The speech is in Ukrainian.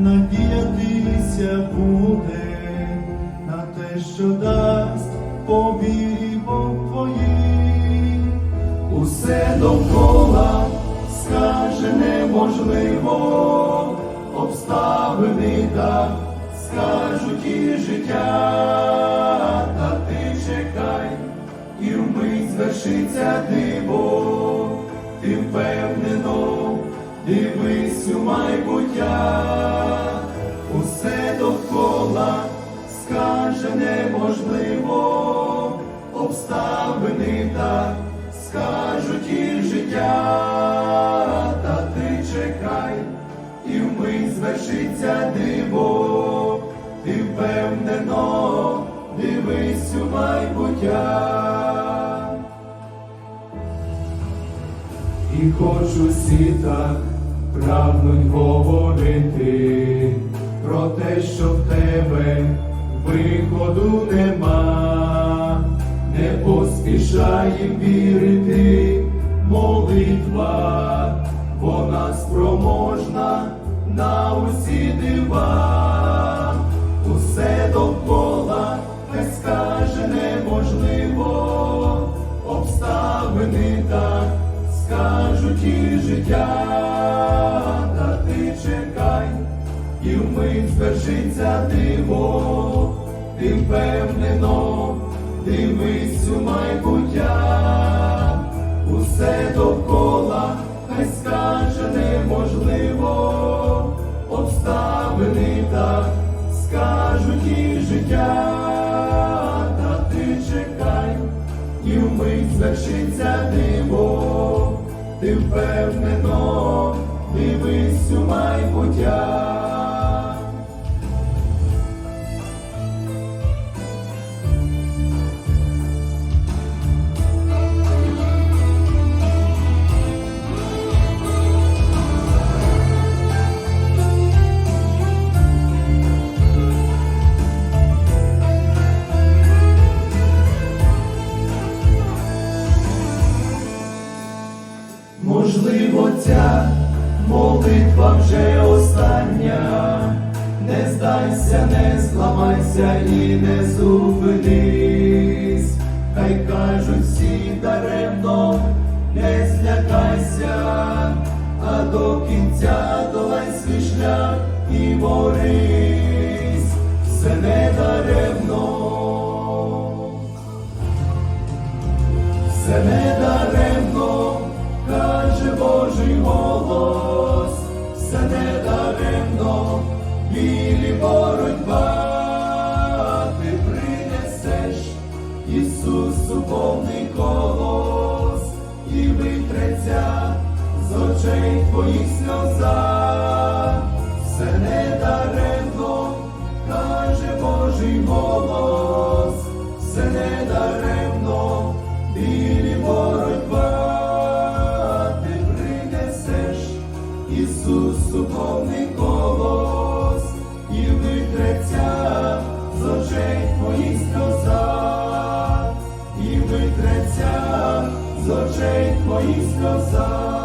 надіятися буде на те, що дасть по вірі Бог твоїй. Усе довкола скаже неможливо, обставини так скажуть і життя, та ти чекай, і вмить звершиться диво, ти впевнено дивись у майбуття, довкола скаже неможливо, обставини так скажуть і життя, та ти чекай, і вмить звершиться диво, ти впевнено дивись у майбуття. І хочу всі так прагнуть говорити про те, що в тебе виходу нема, не поспішай вірити, молитва, вона спроможна на усі дива, усе довкола не скаже обставини так скажуть і життя, і вмить звершиться диво, ти впевнено дивись у майбуття, усе довкола хай скаже неможливо, обставини так скажуть і життя, та ти чекай, і вмить звершиться диво, ти впевнено дивись у майбуття. Можливо, ця молитва вже остання, не здайся, не зламайся і не зупинись, хай кажуть всі даремно, не злякайся, а до кінця долай свій шлях і борись, все не даремно. Все не даремно, все не даремно, білі боротьба, ти принесеш Ісусу повний колос, і витреться з очей твоїх сльоза, все не даремно, каже Божий голос, з очей твоїх сльоза.